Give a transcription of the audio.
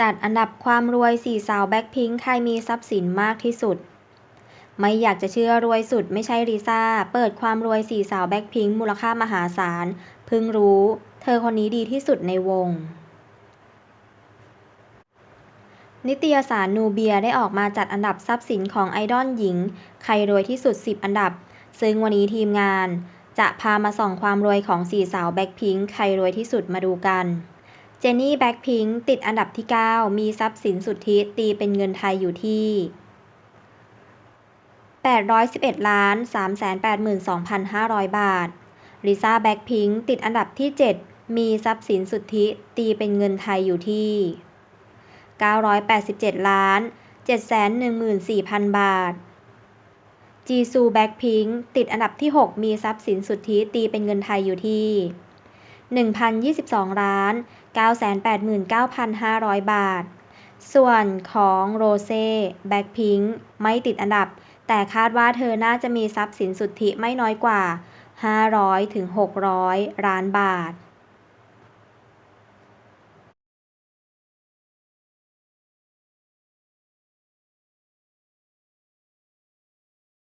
จัดอันดับความรวยสี่สาวแบ็คพิงค์ใครมีทรัพย์สินมากที่สุด ไม่อยากจะเชื่อรวยสุดไม่ใช่ลิซ่า เปิดความรวยสี่สาวแบ็คพิงค์มูลค่ามหาศาล เพิ่งรู้ เธอคนนี้ดีที่สุดในวง นิตยสารนูเบียได้ออกมาจัดอันดับทรัพย์สินของไอดอลหญิง ใครรวยที่สุด 10 อันดับ ซึ่งวันนี้ทีมงาน จะพามาส่องความรวยของสี่สาวแบ็คพิงค์ใครรวยที่สุดมาดูกัน เจนนี่แบ็คพิงค์ติดอันดับที่ 9 มีทรัพย์สินสุทธิตีเป็นเงินไทยอยู่ที่ 811ล้าน382,500 บาท ลิซ่าแบ็คพิงค์ติดอันดับที่ 7 มีทรัพย์สินสุทธิตีเป็นเงินไทยอยู่ที่ 987ล้าน714,000 บาท จีซูแบ็คพิงค์ติดอันดับที่ 6 มีทรัพย์สินสุทธิตีเป็นเงินไทยอยู่ที่ 1,022ล้าน 989,500 บาท ส่วนของโรเซ่แบ็คพิงค์ไม่ติดอันดับ แต่คาดว่าเธอน่าจะมีทรัพย์สินสุทธิไม่น้อยกว่า 500-600 ล้านบาท